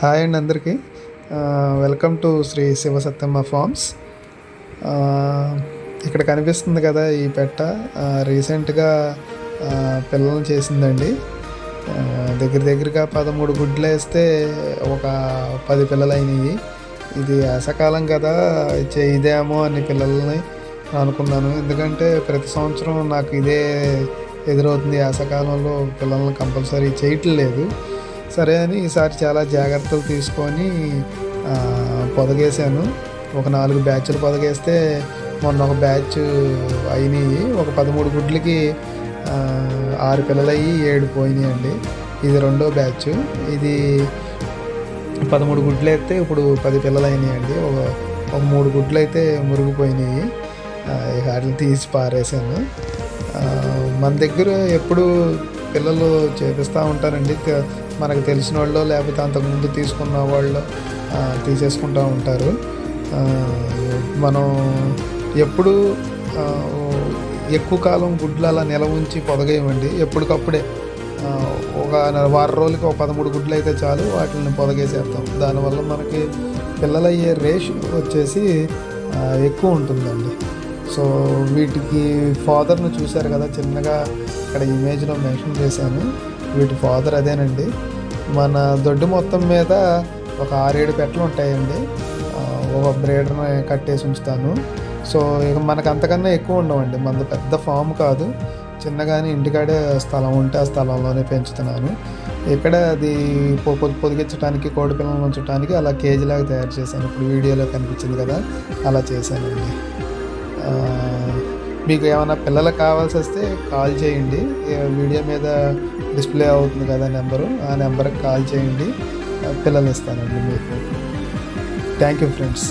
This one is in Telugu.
హాయ్ అండి అందరికీ. Welcome to Sri Sivasatyamma farms. ఇక్కడ కనిపిస్తుంది కదా ఈ పెట్ట. రీసెంట్గా ఆ, పిల్లల్ని చేసిందండి. దగ్గర దగ్గరగా పదమూడు గుడ్లు వేస్తే ఒక పది పిల్లలు అయినాయి ఇది వేసకాలం కదా చేయదేమో అని పిల్లల్ని అనుకున్నాను. ఎందుకంటే ప్రతి సంవత్సరం నాకు ఇదే ఎదురవుతుంది వేసకాలంలో పిల్లల్ని కంపల్సరీ చేయట్లేదు. సరే అని ఈసారి చాలా జాగ్రత్తలు తీసుకొని పొదగేశాను. ఒక నాలుగు బ్యాచ్లు పొదగేస్తే మొన్న ఒక బ్యాచ్ అయినాయి. ఒక పదమూడు గుడ్లకి ఆరు పిల్లలయ్యి ఏడు పోయినాయి అండి ఇది రెండో బ్యాచ్. ఇది పదమూడు గుడ్లు అయితే ఇప్పుడు పది పిల్లలు అయినాయండి ఒక ఒక మూడు గుడ్లు అయితే మురిగిపోయినాయి వాటిని తీసి పారేసాను మన దగ్గర ఎప్పుడు పిల్లలు చేపిస్తూ ఉంటారండి. మనకు తెలిసిన వాళ్ళు లేకపోతే అంతకుముందు తీసుకున్న వాళ్ళు తీసేసుకుంటూ ఉంటారు. మనం ఎప్పుడు ఎక్కువ కాలం గుడ్లు అలా నిల ఉంచి పొదగేయమండి. ఎప్పటికప్పుడే ఒక వారం రోజులకి ఒక పదమూడు గుడ్లు అయితే చాలు వాటిని పొదగేసేస్తాం దానివల్ల మనకి పిల్లలయ్యే రేషియో వచ్చేసి ఎక్కువ ఉంటుందండి. సో వీటికి ఫాదర్ను చూశారు కదా చిన్నగా ఇక్కడ ఇమేజ్లో మెన్షన్ చేశాను. వీటి ఫాదర్ అదేనండి. మన దొడ్డు మొత్తం మీద ఒక ఆరేడు పెట్టలు ఉంటాయండి. ఒక బ్రేడర్ని కట్టేసి ఉంచుతాను. సో ఇక మనకు అంతకన్నా ఎక్కువ ఉండవండి. మనది పెద్ద ఫామ్ కాదు. చిన్నగానే ఇంటికాడే స్థలం ఉంటే ఆ స్థలంలోనే పెంచుతున్నాను. ఇక్కడ అది పొదిగించడానికి కోడి పిల్లలను ఉంచడానికి అలా కేజీలాగా తయారు చేశాను. ఇప్పుడు వీడియోలో కనిపించింది కదా అలా చేశానండి. మీకు ఏమైనా పిల్లలకు కావాల్సి వస్తే కాల్ చేయండి. వీడియో మీద డిస్ప్లే అవుతుంది కదా నెంబరు ఆ నెంబర్కి కాల్ చేయండి. పిల్లలు ఇస్తానండి మీకు. Thank you friends.